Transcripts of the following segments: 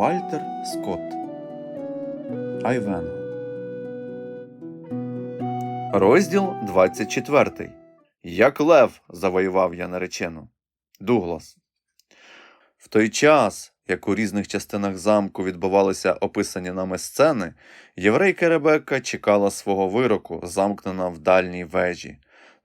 Вальтер Скотт Айвенго Розділ 24 Як Лев завоював я наречену. Дуглас. В той час, як у різних частинах замку відбувалися описані нами сцени, єврейка Ребекка чекала свого вироку, замкнена в дальній вежі.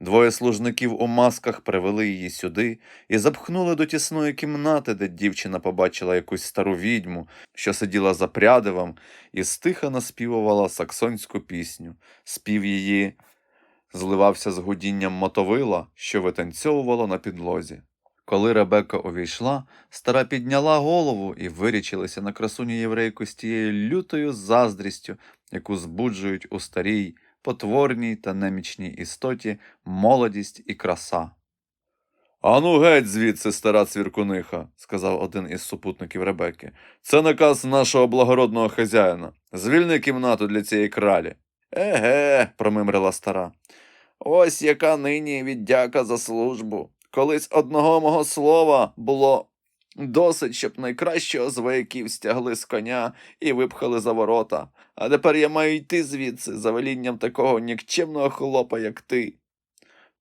Двоє служників у масках привели її сюди і запхнули до тісної кімнати, де дівчина побачила якусь стару відьму, що сиділа за прядивом і стиха наспівувала саксонську пісню. Спів її зливався з гудінням мотовила, що витанцьовувало на підлозі. Коли Ребекка увійшла, стара підняла голову і вирічилася на красуню єврейку з тією лютою заздрістю, яку збуджують у старій, потворній та немічній істоті молодість і краса. Ану геть звідси, стара цвіркуниха, сказав один із супутників Ребекки. Це наказ нашого благородного хазяїна. Звільни кімнату для цієї кралі. Еге, промимрила стара. Ось яка нині віддяка за службу. Колись одного мого слова було досить, щоб найкращого з вояків стягли з коня і випхали за ворота. А тепер я маю йти звідси за велінням такого нікчемного хлопа, як ти.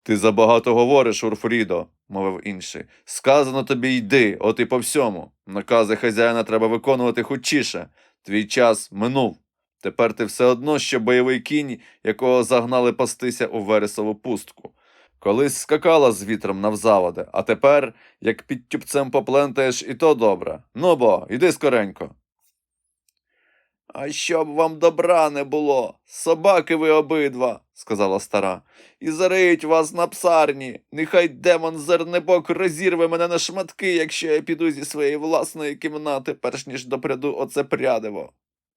Ти забагато говориш, Урфрідо, мовив інший. Сказано тобі йди, от і по всьому. Накази хазяїна треба виконувати хутчіше. Твій час минув. Тепер ти все одно, що бойовий кінь, якого загнали пастися у вересову пустку. Колись скакала з вітром навзаводи, а тепер, як під тюбцем поплентаєш, і то добре. Ну бо, іди скоренько. А щоб вам добра не було, собаки ви обидва, сказала стара, і зариють вас на псарні. Нехай демон зернебок розірве мене на шматки, якщо я піду зі своєї власної кімнати, перш ніж допряду оце прядиво.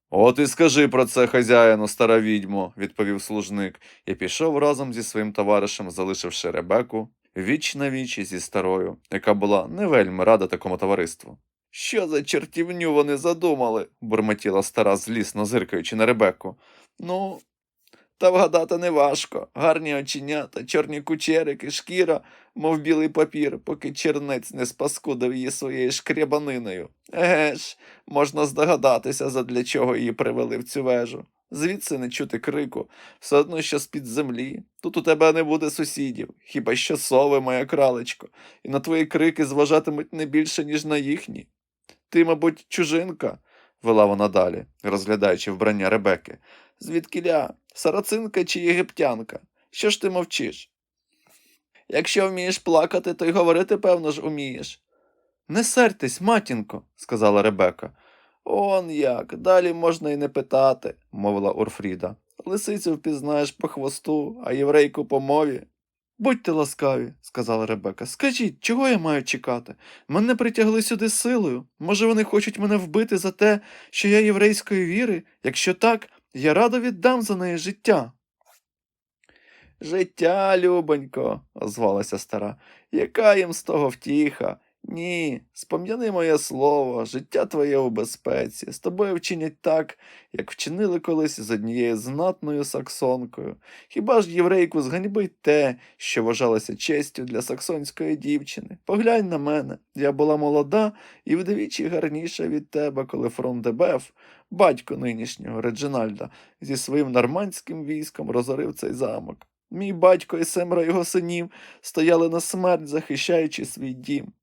От і скажи про це хазяїну, стара відьмо, відповів служник, і пішов разом зі своїм товаришем, залишивши Ребеку віч на віч зі старою, яка була не вельми рада такому товариству. Що за чертівню вони задумали? бурмотіла стара, злісно зиркаючи на Ребеку. Ну, та вгадати неважко. Гарні оченята, чорні кучерики, шкіра, мов білий папір, поки чернець не спаскудив її своєю шкрябаниною. Еге ж, можна здогадатися, задля чого її привели в цю вежу. Звідси не чути крику, все одно, що з-під землі. Тут у тебе не буде сусідів, хіба що сови, моя кралечко, і на твої крики зважатимуть не більше, ніж на їхні. Ти, мабуть, чужинка, вела вона далі, розглядаючи вбрання Ребеки. Звідкіля, сарацинка чи єгиптянка? Що ж ти мовчиш? Якщо вмієш плакати, то й говорити, певно ж, умієш. Не сертесь, матінко, сказала Ребека. Он як, далі можна й не питати, мовила Урфріда. Лисицю впізнаєш по хвосту, а єврейку по мові. Будьте ласкаві, сказала Ребека. Скажіть, чого я маю чекати? Мене притягли сюди силою. Може, вони хочуть мене вбити за те, що я єврейської віри? Якщо так, я радо віддам за неї життя. Життя, любонько, озвалася стара, яка їм з того втіха? Ні, спом'яни моє слово, життя твоє у безпеці. З тобою вчинять так, як вчинили колись з однією знатною саксонкою. Хіба ж єврейку зганьбить те, що вважалося честю для саксонської дівчини? Поглянь на мене, я була молода і вдвічі гарніша від тебе, коли фрон Дебеф, батько нинішнього Реджинальда, зі своїм нормандським військом розорив цей замок. Мій батько і семеро його синів стояли на смерть, захищаючи свій дім.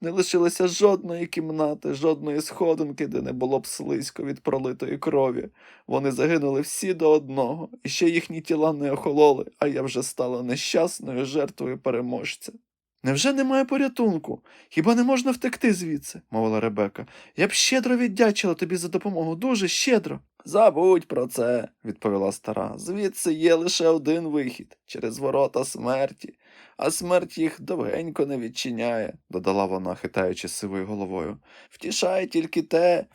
Не лишилося жодної кімнати, жодної сходинки, де не було б слизько від пролитої крові. Вони загинули всі до одного, і ще їхні тіла не охололи, а я вже стала нещасною жертвою переможця. Невже немає порятунку? Хіба не можна втекти звідси? мовила Ребека. Я б щедро віддячила тобі за допомогу, дуже щедро. Забудь про це, відповіла стара. Звідси є лише один вихід через ворота смерті а смерть їх довгенько не відчиняє, додала вона, хитаючи сивою головою. Втішає тільки те,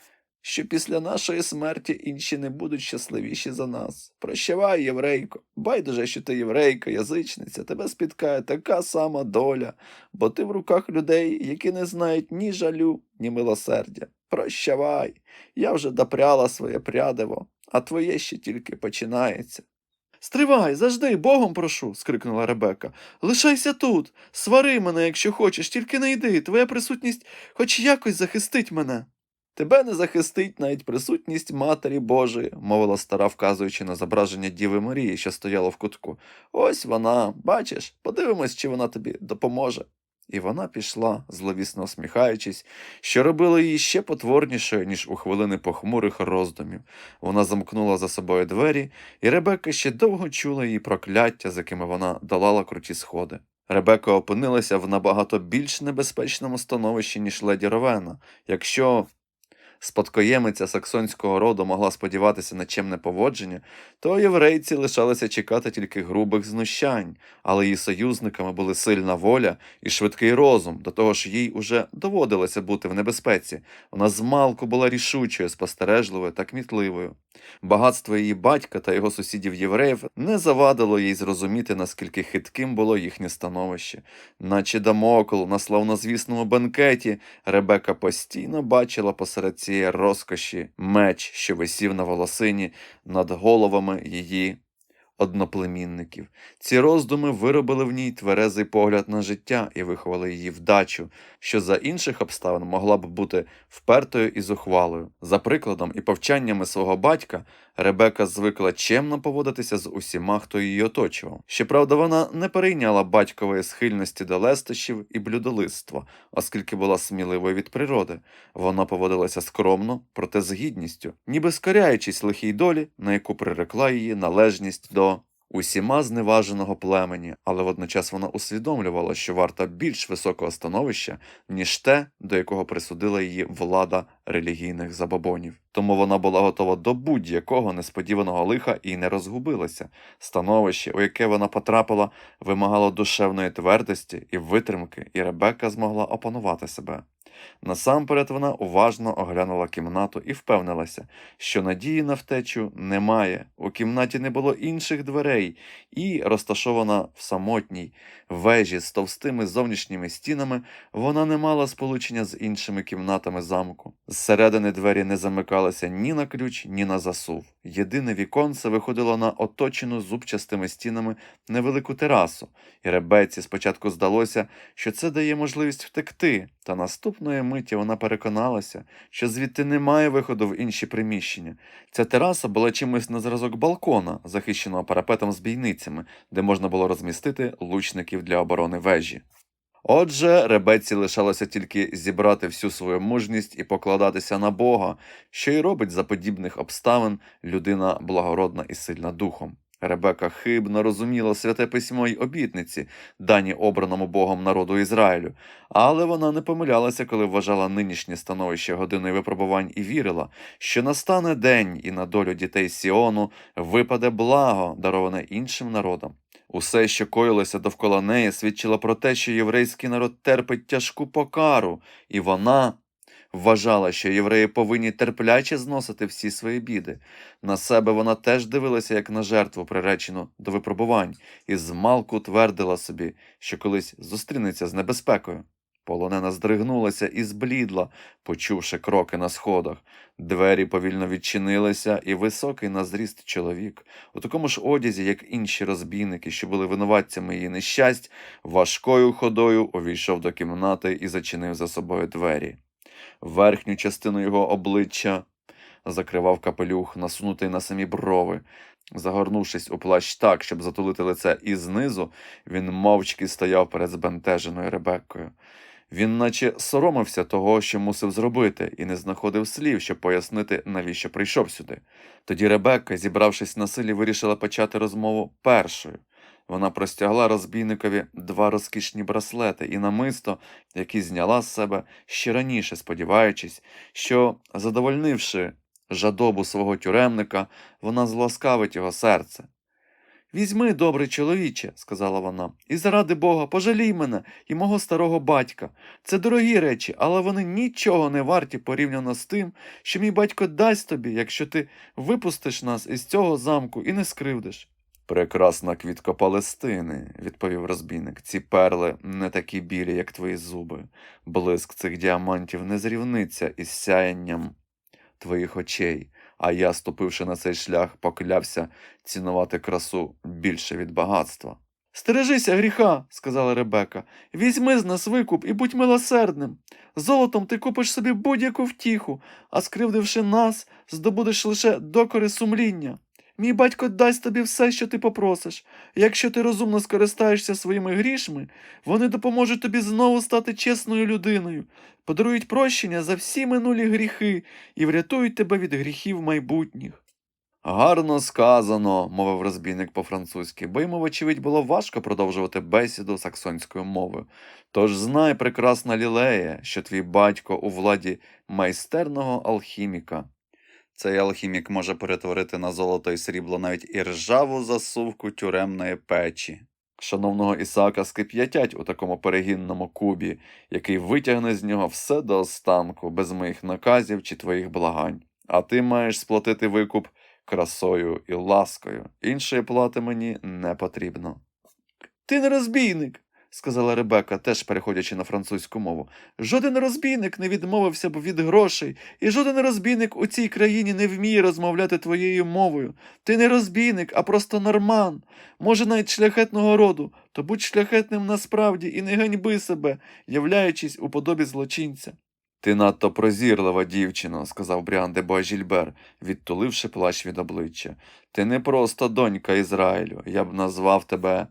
що після нашої смерті інші не будуть щасливіші за нас. Прощавай, єврейко, байдуже, що ти єврейка, язичниця, тебе спіткає така сама доля, бо ти в руках людей, які не знають ні жалю, ні милосердя. Прощавай, я вже допряла своє прядиво, а твоє ще тільки починається. Стривай, завжди, богом прошу, скрикнула Ребека. Лишайся тут, свари мене, якщо хочеш, тільки не йди, твоя присутність хоч якось захистить мене. Тебе не захистить навіть присутність Матері Божої, мовила стара, вказуючи на зображення Діви Марії, що стояло в кутку. Ось вона, бачиш, подивимось, чи вона тобі допоможе. І вона пішла, зловісно усміхаючись, що робило її ще потворнішою, ніж у хвилини похмурих роздумів. Вона замкнула за собою двері, і Ребекка ще довго чула її прокляття, з якими вона долала круті сходи. Ребекка опинилася в набагато більш небезпечному становищі, ніж леді Ровена. Якщо спадкоємиця саксонського роду могла сподіватися на чемне поводження, то єврейці лишалися чекати тільки грубих знущань, але її союзниками були сильна воля і швидкий розум, до того ж їй уже доводилося бути в небезпеці. Вона змалку була рішучою, спостережливою та кмітливою. Багатство її батька та його сусідів євреїв не завадило їй зрозуміти, наскільки хитким було їхнє становище. Наче Дамокл на славнозвісному бенкеті Ребека постійно бачила посеред цієї розкоші меч, що висів на волосині над головами її одноплемінників. Ці роздуми виробили в ній тверезий погляд на життя і виховали її вдачу, що за інших обставин могла б бути впертою і зухвалою. За прикладом і повчаннями свого батька Ребека звикла чемно поводитися з усіма, хто її оточував. Щоправда, вона не перейняла батькової схильності до лестощів і блюдолиства, оскільки була сміливою від природи. Вона поводилася скромно, проте з гідністю, ніби скоряючись лихій долі, на яку прирекла її належність до усіма зневаженого племені, але водночас вона усвідомлювала, що варта більш високого становища, ніж те, до якого присудила її влада релігійних забобонів. Тому вона була готова до будь-якого несподіваного лиха і не розгубилася. Становище, у яке вона потрапила, вимагало душевної твердості і витримки, і Ребекка змогла опанувати себе. Насамперед вона уважно оглянула кімнату і впевнилася, що надії на втечу немає. У кімнаті не було інших дверей, і, розташована в самотній вежі з товстими зовнішніми стінами, вона не мала сполучення з іншими кімнатами замку. Зсередини двері не замикалися ні на ключ, ні на засув. Єдине віконце виходило на оточену зубчастими стінами невелику терасу, і Ребеці спочатку здалося, що це дає можливість втекти, та наступної миті вона переконалася, що звідти немає виходу в інші приміщення. Ця тераса була чимось на зразок балкона, захищеного парапетом з бійницями, де можна було розмістити лучників для оборони вежі. Отже, Ребеці лишалося тільки зібрати всю свою мужність і покладатися на Бога, що й робить за подібних обставин людина благородна і сильна духом. Ребека хибно розуміла святе письмо й обітниці, дані обраному Богом народу Ізраїлю, але вона не помилялася, коли вважала нинішнє становище годиною випробувань і вірила, що настане день і на долю дітей Сіону випаде благо, дароване іншим народам. Усе, що коїлося довкола неї, свідчило про те, що єврейський народ терпить тяжку покару, і вона вважала, що євреї повинні терпляче зносити всі свої біди. На себе вона теж дивилася як на жертву, приречену до випробувань, і змалку твердила собі, що колись зустрінеться з небезпекою. Полонена здригнулася і зблідла, почувши кроки на сходах. Двері повільно відчинилися, і високий на зріст чоловік, у такому ж одязі, як інші розбійники, що були винуватцями її нещасть, важкою ходою увійшов до кімнати і зачинив за собою двері. Верхню частину його обличчя закривав капелюх, насунутий на самі брови. Загорнувшись у плащ так, щоб затулити лице і знизу, він мовчки стояв перед збентеженою Ребеккою. Він наче соромився того, що мусив зробити, і не знаходив слів, щоб пояснити, навіщо прийшов сюди. Тоді Ребекка, зібравшись на силі, вирішила почати розмову першою. Вона простягла розбійникові два розкішні браслети і намисто, які зняла з себе ще раніше, сподіваючись, що, задовольнивши жадобу свого тюремника, вона зласкавить його серце. Візьми, добрий чоловіче, сказала вона, і заради Бога, пожалій мене і мого старого батька. Це дорогі речі, але вони нічого не варті порівняно з тим, що мій батько дасть тобі, якщо ти випустиш нас із цього замку і не скривдиш. Прекрасна квітка Палестини, відповів розбійник. Ці перли не такі білі, як твої зуби. Блиск цих діамантів не зрівниться із сяянням твоїх очей, а я, ступивши на цей шлях, поклявся цінувати красу більше від багатства. Стережися гріха, сказала Ребека. Візьми з нас викуп і будь милосердним. Золотом ти купиш собі будь-яку втіху, а скривдивши нас, здобудеш лише докори сумління. Мій батько дасть тобі все, що ти попросиш. Якщо ти розумно скористаєшся своїми грішми, вони допоможуть тобі знову стати чесною людиною, подарують прощення за всі минулі гріхи і врятують тебе від гріхів майбутніх. Гарно сказано, мовив розбійник по-французьки, бо йому, вочевидь, було важко продовжувати бесіду саксонською мовою. Тож знай, прекрасна лілея, що твій батько у владі майстерного алхіміка. Цей алхімік може перетворити на золото і срібло навіть і ржаву засувку тюремної печі. Шановного Ісаака скип'ятять у такому перегінному кубі, який витягне з нього все до останку, без моїх наказів чи твоїх благань. А ти маєш сплатити викуп красою і ласкою. Іншої плати мені не потрібно. Ти не розбійник, сказала Ребека, теж переходячи на французьку мову. Жоден розбійник не відмовився б від грошей, і жоден розбійник у цій країні не вміє розмовляти твоєю мовою. Ти не розбійник, а просто норман. Може, навіть шляхетного роду, то будь шляхетним насправді і не ганьби себе, являючись у подобі злочинця. Ти надто прозірлива, дівчино, сказав Бріан де Боажільбер, відтуливши плащ від обличчя. Ти не просто донька Ізраїлю, я б назвав тебе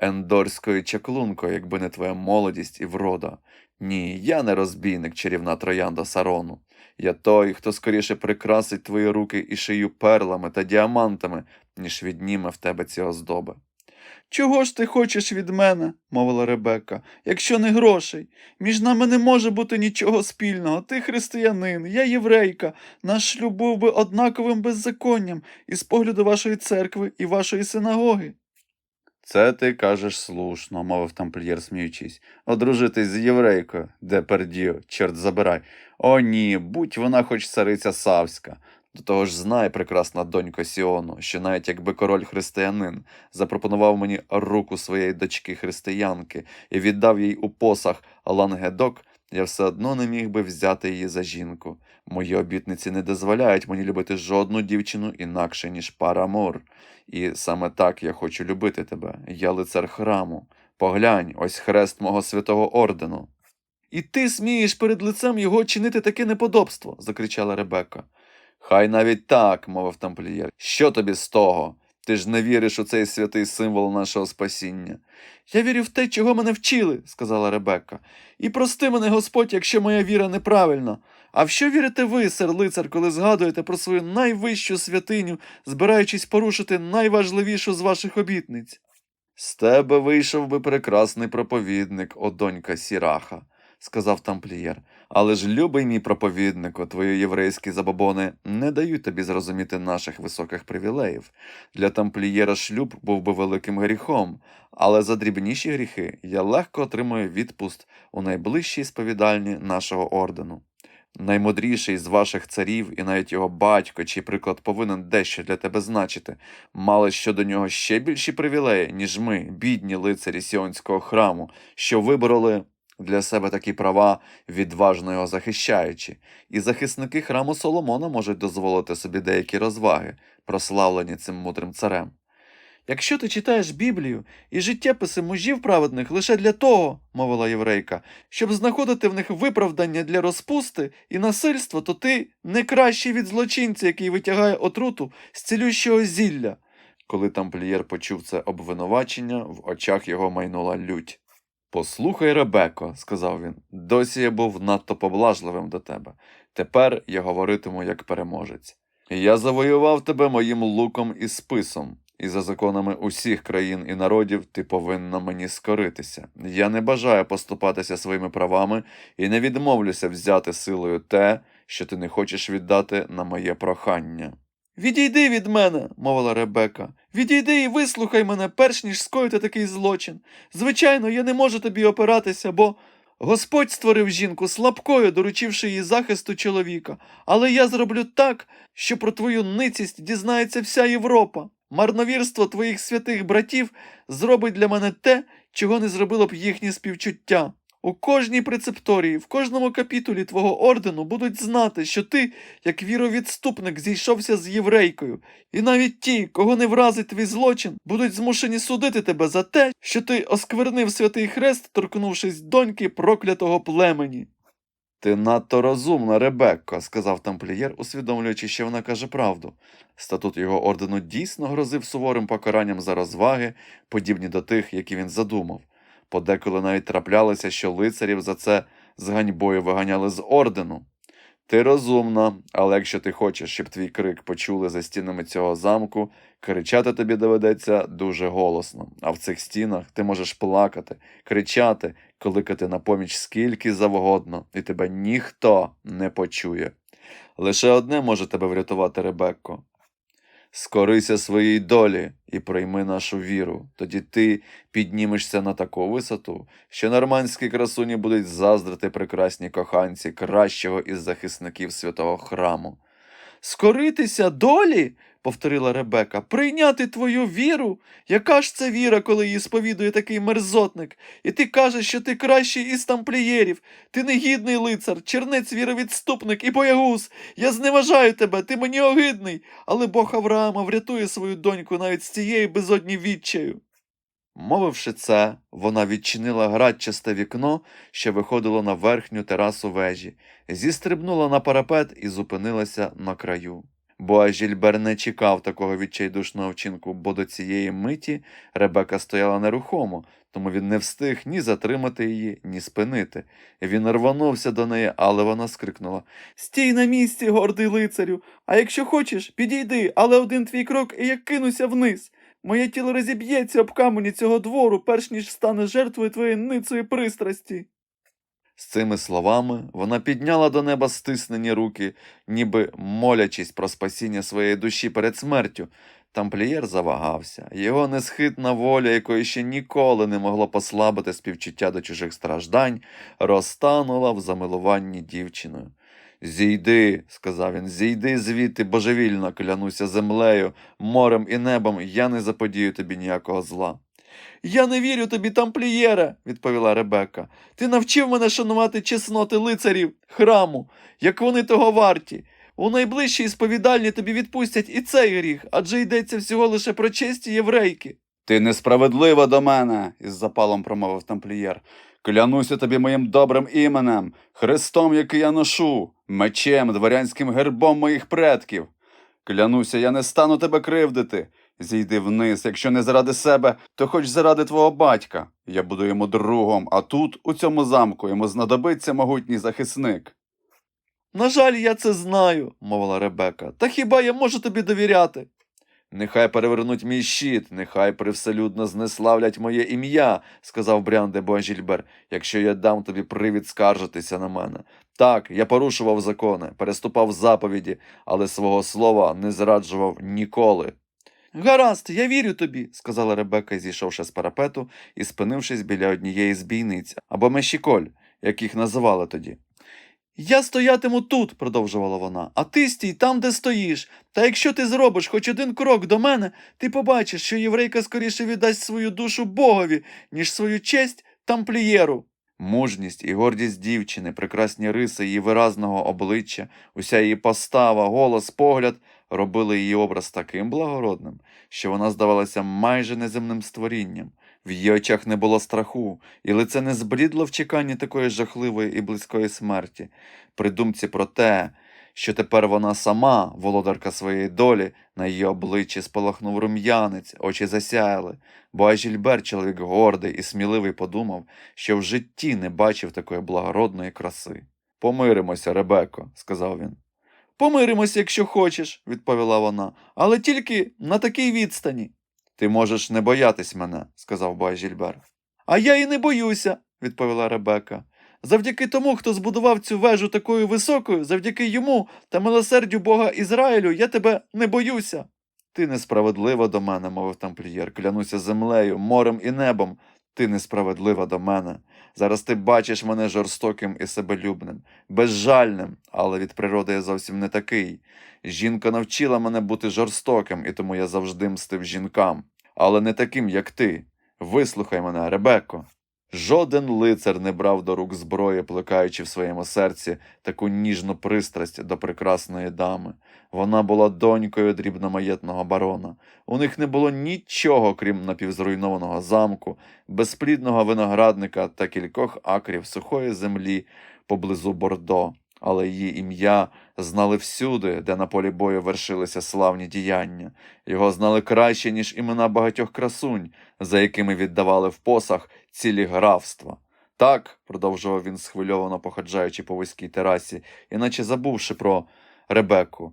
ендорською чаклункою, якби не твоя молодість і врода. Ні, я не розбійник, чарівна троянда Сарону. Я той, хто скоріше прикрасить твої руки і шию перлами та діамантами, ніж відніме в тебе ці оздоби. Чого ж ти хочеш від мене, мовила Ребекка, якщо не грошей? Між нами не може бути нічого спільного. Ти християнин, я єврейка. Наш шлюб був би однаковим беззаконням із погляду вашої церкви і вашої синагоги. Це ти кажеш слушно, мовив тамплієр, сміючись. Одружитись з єврейкою, де пердіо, чорт забирай. О, ні, будь вона хоч цариця Савська. До того ж знай, прекрасна донько Сіону, що навіть якби король християнин запропонував мені руку своєї дочки християнки і віддав їй у посах Лангедок, я все одно не міг би взяти її за жінку. Мої обітниці не дозволяють мені любити жодну дівчину інакше, ніж парамор. І саме так я хочу любити тебе. Я лицар храму. Поглянь, ось хрест мого святого ордену. І ти смієш перед лицем його чинити таке неподобство, закричала Ребекка. Хай навіть так, мовив тамплієр. Що тобі з того? Ти ж не віриш у цей святий символ нашого спасіння. Я вірю в те, чого мене вчили, сказала Ребекка. І прости мене, Господь, якщо моя віра неправильна. А в що вірите ви, сер лицар, коли згадуєте про свою найвищу святиню, збираючись порушити найважливішу з ваших обітниць? З тебе вийшов би прекрасний проповідник, о донька Сіраха, сказав тамплієр. Але ж, любий мій проповіднику, твої єврейські забобони не дають тобі зрозуміти наших високих привілеїв. Для тамплієра шлюб був би великим гріхом, але за дрібніші гріхи я легко отримую відпуст у найближчій сповідальні нашого ордену. Наймудріший з ваших царів і навіть його батько, чий приклад повинен дещо для тебе значити, мали щодо нього ще більші привілеї, ніж ми, бідні лицарі Сіонського храму, що вибороли для себе такі права, відважно його захищаючи, і захисники храму Соломона можуть дозволити собі деякі розваги, прославлені цим мудрим царем. Якщо ти читаєш Біблію і життєписи мужів праведних лише для того, мовила єврейка, щоб знаходити в них виправдання для розпусти і насильства, то ти не кращий від злочинця, який витягає отруту з цілющого зілля. Коли тамплієр почув це обвинувачення, в очах його майнула лють. Послухай, Ребеко, сказав він, досі я був надто поблажливим до тебе. Тепер я говоритиму як переможець. Я завоював тебе моїм луком і списом, і за законами усіх країн і народів ти повинна мені скоритися. Я не бажаю поступатися своїми правами і не відмовлюся взяти силою те, що ти не хочеш віддати на моє прохання. Відійди від мене, мовила Ребека. Відійди і вислухай мене, перш ніж скоїти такий злочин. Звичайно, я не можу тобі опиратися, бо Господь створив жінку слабкою, доручивши їй захисту чоловіка. Але я зроблю так, що про твою ницість дізнається вся Європа. Марновірство твоїх святих братів зробить для мене те, чого не зробило б їхнє співчуття. У кожній прецепторії, в кожному капітулі твого ордену будуть знати, що ти, як віровідступник, зійшовся з єврейкою, і навіть ті, кого не вразить твій злочин, будуть змушені судити тебе за те, що ти осквернив святий хрест, торкнувшись доньки проклятого племені. Ти надто розумна, Ребекко, сказав тамплієр, усвідомлюючи, що вона каже правду. Статут його ордену дійсно грозив суворим покаранням за розваги, подібні до тих, які він задумав. Подеколи навіть траплялося, що лицарів за це з ганьбою виганяли з ордену. Ти розумна, але якщо ти хочеш, щоб твій крик почули за стінами цього замку, кричати тобі доведеться дуже голосно. А в цих стінах ти можеш плакати, кричати, кликати на поміч скільки завгодно, і тебе ніхто не почує. Лише одне може тебе врятувати, Ребекко. Скорися своїй долі і прийми нашу віру. Тоді ти піднімешся на таку висоту, що нормандські красуні будуть заздрити прекрасні коханці кращого із захисників святого храму. Скоритися долі? Повторила Ребека, прийняти твою віру? Яка ж це віра, коли її сповідує такий мерзотник? І ти кажеш, що ти кращий із тамплієрів, ти негідний лицар, чернець віровідступник і боягуз. Я зневажаю тебе, ти мені огидний, але Бог Авраама врятує свою доньку навіть з цієї безодні відчаю. Мовивши це, вона відчинила градчасте вікно, що виходило на верхню терасу вежі, зістрибнула на парапет і зупинилася на краю. Бо Жільбер не чекав такого відчайдушного вчинку, бо до цієї миті Ребека стояла нерухомо, тому він не встиг ні затримати її, ні спинити. Він рванувся до неї, але вона скрикнула Стій на місці, гордий лицарю. А якщо хочеш, підійди, але один твій крок, і я кинуся вниз. Моє тіло розіб'ється об камені цього двору, перш ніж стане жертвою твоєї ницої пристрасті. З цими словами вона підняла до неба стиснені руки, ніби молячись про спасіння своєї душі перед смертю. Тамплієр завагався. Його несхитна воля, якої ще ніколи не могло послабити співчуття до чужих страждань, розтанула в замилуванні дівчиною. Зійди, сказав він, зійди звідти божевільно, клянуся землею, морем і небом, я не заподію тобі ніякого зла. Я не вірю тобі, тамплієре, відповіла Ребекка. Ти навчив мене шанувати чесноти лицарів, храму, як вони того варті. У найближчій сповідальні тобі відпустять і цей гріх, адже йдеться всього лише про честі єврейки. Ти несправедлива до мене, із запалом промовив тамплієр. Клянуся тобі моїм добрим іменем, хрестом, який я ношу, мечем, дворянським гербом моїх предків. Клянуся, я не стану тебе кривдити. Зійди вниз, якщо не заради себе, то хоч заради твого батька. Я буду йому другом, а тут, у цьому замку, йому знадобиться могутній захисник. На жаль, я це знаю, мовила Ребека. Та хіба я можу тобі довіряти? Нехай перевернуть мій щит, нехай привселюдно знеславлять моє ім'я, сказав Брян де Буажільбер, якщо я дам тобі привід скаржитися на мене. Так, я порушував закони, переступав заповіді, але свого слова не зраджував ніколи. Гаразд, я вірю тобі, сказала Ребека, зійшовши з парапету і спинившись біля однієї з бійниць, або мещіколь, як їх називали тоді. Я стоятиму тут, продовжувала вона, а ти стій там, де стоїш. Та якщо ти зробиш хоч один крок до мене, ти побачиш, що єврейка скоріше віддасть свою душу Богові, ніж свою честь тамплієру. Мужність і гордість дівчини, прекрасні риси її виразного обличчя, уся її постава, голос, погляд робили її образ таким благородним, що вона здавалася майже неземним створінням. В її очах не було страху, і лице не зблідло в чеканні такої жахливої і близької смерті. При думці про те, що тепер вона сама, володарка своєї долі, на її обличчі спалахнув рум'янець, очі засяяли, бо Ажільбер, чоловік гордий і сміливий, подумав, що в житті не бачив такої благородної краси. Помиримося, Ребеко, сказав він. Помиримося, якщо хочеш, відповіла вона, але тільки на такій відстані. Ти можеш не боятись мене, сказав Баажільбер. А я і не боюся, відповіла Ребека. Завдяки тому, хто збудував цю вежу такою високою, завдяки йому та милосердю Бога Ізраїлю, я тебе не боюся. Ти несправедлива до мене, мовив тамплієр, клянуся землею, морем і небом. Ти несправедлива до мене. Зараз ти бачиш мене жорстоким і себелюбним, безжальним, але від природи я зовсім не такий. Жінка навчила мене бути жорстоким, і тому я завжди мстив жінкам, але не таким, як ти. Вислухай мене, Ребекко. Жоден лицар не брав до рук зброї, плекаючи в своєму серці таку ніжну пристрасть до прекрасної дами. Вона була донькою дрібномаєтного барона. У них не було нічого, крім напівзруйнованого замку, безплідного виноградника та кількох акрів сухої землі поблизу Бордо. Але її ім'я знали всюди, де на полі бою вершилися славні діяння. Його знали краще, ніж імена багатьох красунь, за якими віддавали в посах цілі графства. Так, продовжував він схвильовано походжаючи по вузькій терасі, іначе забувши про Ребекку.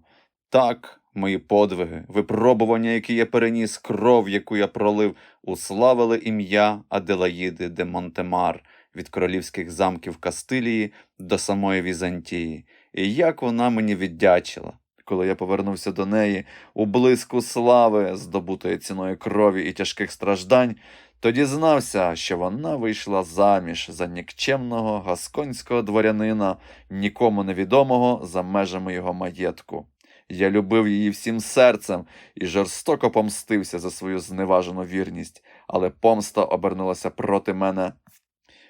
Так, мої подвиги, випробування, які я переніс, кров, яку я пролив, уславили ім'я Аделаїди де Монтемар від королівських замків Кастилії до самої Візантії. І як вона мені віддячила, коли я повернувся до неї у блиску слави, здобутої ціною крові і тяжких страждань, то дізнався, що вона вийшла заміж за нікчемного гасконського дворянина, нікому невідомого за межами його маєтку. Я любив її всім серцем і жорстоко помстився за свою зневажену вірність, але помста обернулася проти мене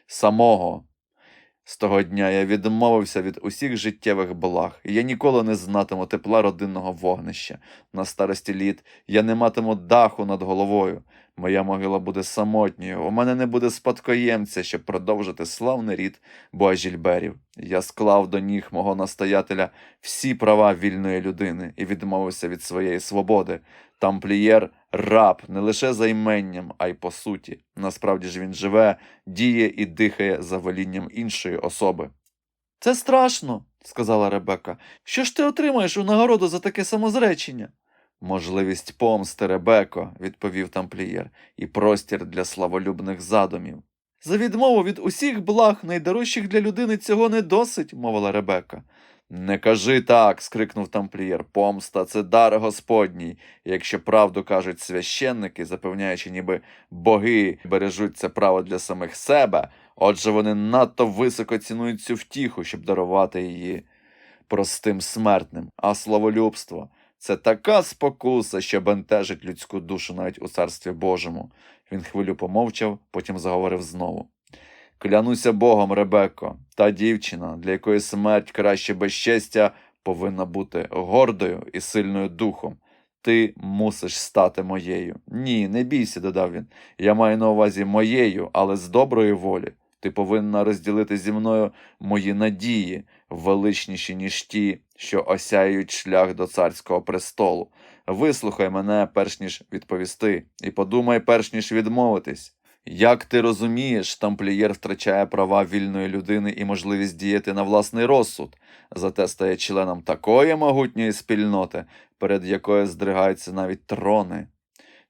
самого. З того дня я відмовився від усіх життєвих благ, і я ніколи не знатиму тепла родинного вогнища. На старості літ я не матиму даху над головою. Моя могила буде самотньою, у мене не буде спадкоємця, щоб продовжити славний рід Боажільберів. Я склав до ніг мого настоятеля всі права вільної людини і відмовився від своєї свободи. Тамплієр раб не лише за іменням, а й по суті. Насправді ж він живе, діє і дихає за волінням іншої особи. Це страшно, сказала Ребека. Що ж ти отримаєш у нагороду за таке самозречення? Можливість помсти, Ребеко, відповів тамплієр, і простір для славолюбних задумів. За відмову від усіх благ, найдорожчих для людини, цього не досить, мовила Ребека. Не кажи так, скрикнув тамплієр. Помста це дар Господній. Якщо правду кажуть священники, запевняючи, ніби боги бережуть це право для самих себе, отже вони надто високо цінують цю втіху, щоб дарувати її простим смертним. А словолюбство це така спокуса, що бентежить людську душу навіть у царстві Божому. Він хвилю помовчав, потім заговорив знову. Клянуся Богом, Ребекко, та дівчина, для якої смерть краще безчестя, повинна бути гордою і сильною духом. Ти мусиш стати моєю. Ні, не бійся, додав він. Я маю на увазі моєю, але з доброї волі. Ти повинна розділити зі мною мої надії, величніші, ніж ті, що осяють шлях до царського престолу. Вислухай мене, перш ніж відповісти, і подумай, перш ніж відмовитись. Як ти розумієш, тамплієр втрачає права вільної людини і можливість діяти на власний розсуд, зате стає членом такої могутньої спільноти, перед якою здригаються навіть трони.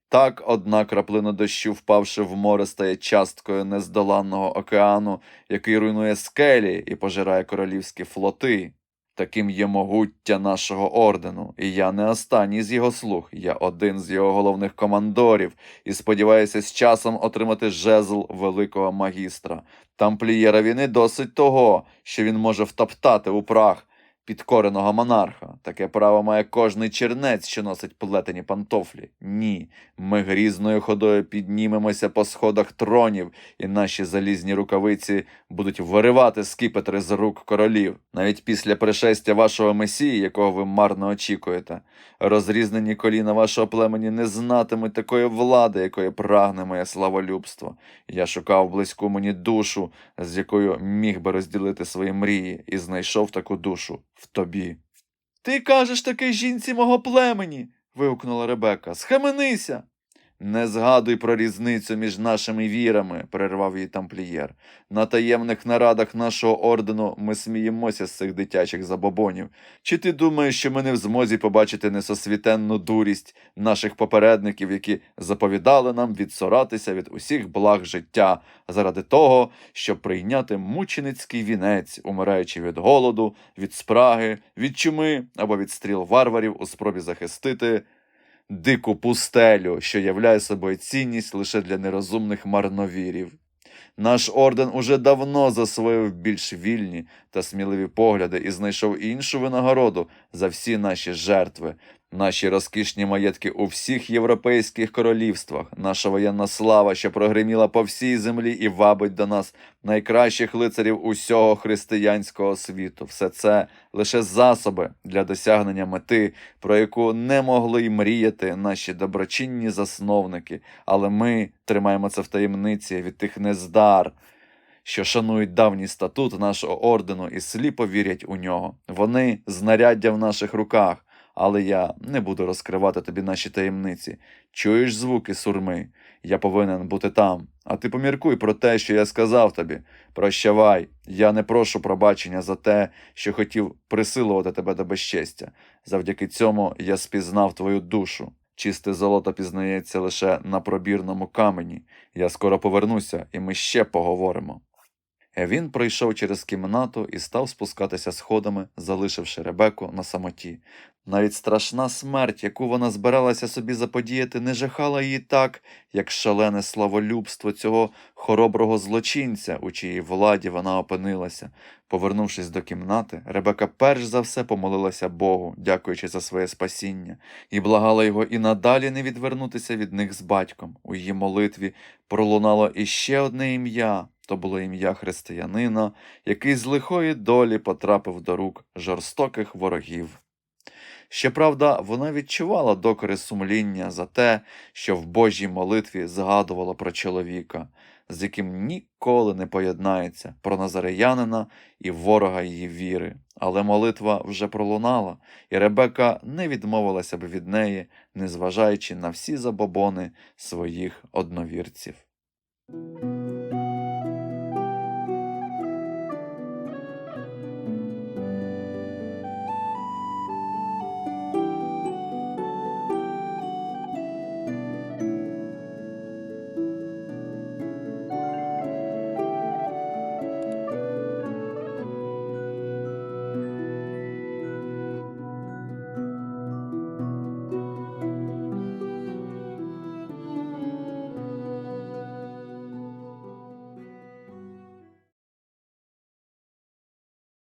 Так одна краплина дощу, впавши в море, стає часткою нездоланного океану, який руйнує скелі і пожирає королівські флоти. Таким є могуття нашого ордену, і я не останній з його слуг, я один з його головних командорів, і сподіваюся з часом отримати жезл великого магістра. Тамплієра війни досить того, що він може втоптати у прах підкореного монарха. Таке право має кожний чернець, що носить плетені пантофлі. Ні, ми грізною ходою піднімемося по сходах тронів, і наші залізні рукавиці будуть виривати скипетри з рук королів, навіть після пришестя вашого месії, якого ви марно очікуєте. Розрізнені коліна вашого племені не знатимуть такої влади, якої прагне моє славолюбство. Я шукав близьку мені душу, з якою міг би розділити свої мрії, і знайшов таку душу в тобі. Ти кажеш таке жінці мого племені. вигукнула Ребека. Схаменися. Не згадуй про різницю між нашими вірами, перервав її тамплієр. На таємних нарадах нашого ордену ми сміємося з цих дитячих забобонів. Чи ти думаєш, що ми не в змозі побачити несосвітенну дурість наших попередників, які заповідали нам відсоратися від усіх благ життя заради того, щоб прийняти мученицький вінець, умираючи від голоду, від спраги, від чуми або від стріл варварів у спробі захистити дику пустелю, що являє собою цінність лише для нерозумних марновірів. Наш орден уже давно засвоїв більш вільні та сміливі погляди і знайшов іншу винагороду за всі наші жертви. Наші розкішні маєтки у всіх європейських королівствах, наша воєнна слава, що прогриміла по всій землі і вабить до нас найкращих лицарів усього християнського світу. Все це лише засоби для досягнення мети, про яку не могли й мріяти наші доброчинні засновники, але ми тримаємо це в таємниці від тих нездар, що шанують давній статут нашого ордену і сліпо вірять у нього. Вони знаряддя в наших руках, але я не буду розкривати тобі наші таємниці. Чуєш звуки сурми? Я повинен бути там. А ти поміркуй про те, що я сказав тобі. Прощавай, я не прошу пробачення за те, що хотів присилувати тебе до безчестя. Завдяки цьому я спізнав твою душу. Чисте золото пізнається лише на пробірному камені. Я скоро повернуся, і ми ще поговоримо. Він пройшов через кімнату і став спускатися сходами, залишивши Ребеку на самоті. Навіть страшна смерть, яку вона збиралася собі заподіяти, не жахала її так, як шалене славолюбство цього хороброго злочинця, у чиїй владі вона опинилася. Повернувшись до кімнати, Ребека перш за все помолилася Богу, дякуючи за своє спасіння, і благала його і надалі не відвернутися від них з батьком. У її молитві пролунало іще одне ім'я. То було ім'я християнина, який з лихої долі потрапив до рук жорстоких ворогів. Щоправда, вона відчувала докори сумління за те, що в Божій молитві згадувала про чоловіка, з яким ніколи не поєднається про назареянина і ворога її віри. Але молитва вже пролунала, і Ребека не відмовилася б від неї, незважаючи на всі забобони своїх одновірців.